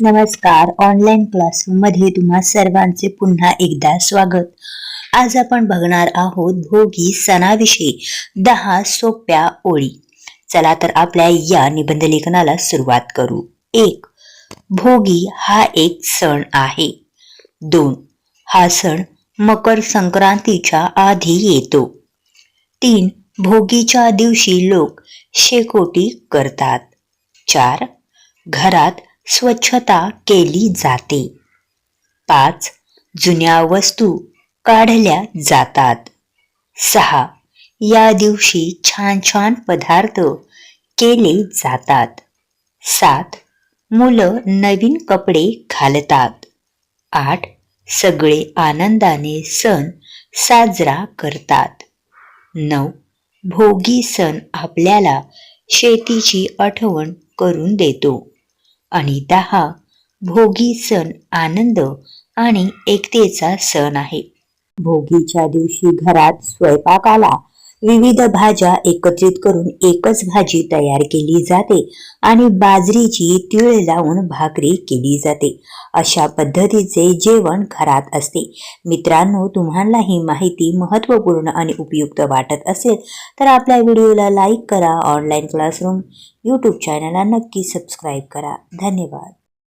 नमस्कार ऑनलाईन क्लासरूममध्ये तुम्हा सर्वांचे पुन्हा एकदा स्वागत. आज आपण बघणार आहोत भोगी सणाविषयी दहा सोप्या ओळी. चला तर आपल्या या निबंध लेखनाला सुरुवात करू. एक भोगी हा एक सण आहे. दोन हा सण मकर संक्रांतीच्या आधी येतो. तीन भोगीच्या दिवशी लोक शेकोटी करतात. चार घरात स्वच्छता केली जाते. पाच जुन्या वस्तू काढल्या जातात. सहा या दिवशी छान छान पदार्थ केले जातात. सात मुलं नवीन कपडे घालतात. आठ सगळे आनंदाने सण साजरा करतात. नऊ भोगी सण आपल्याला शेतीची आठवण करून देतो. आणि दहा भोगी सण आनंद आणि एकतेचा सण आहे. भोगीच्या दिवशी घरात स्वयंपाकाला विविध भाज्या एकत्रित करून एकच भाजी तयार केली जाते आणि बाजरीची तीळ लावून भाकरी केली जाते. अशा पद्धतीचे जेवण घरात असते. मित्रांनो तुम्हाला ही माहिती महत्त्वपूर्ण आणि उपयुक्त वाटत असेल तर आपल्या व्हिडिओला लाईक करा. ऑनलाईन क्लासरूम यूट्यूब चॅनलला नक्की सबस्क्राईब करा. धन्यवाद.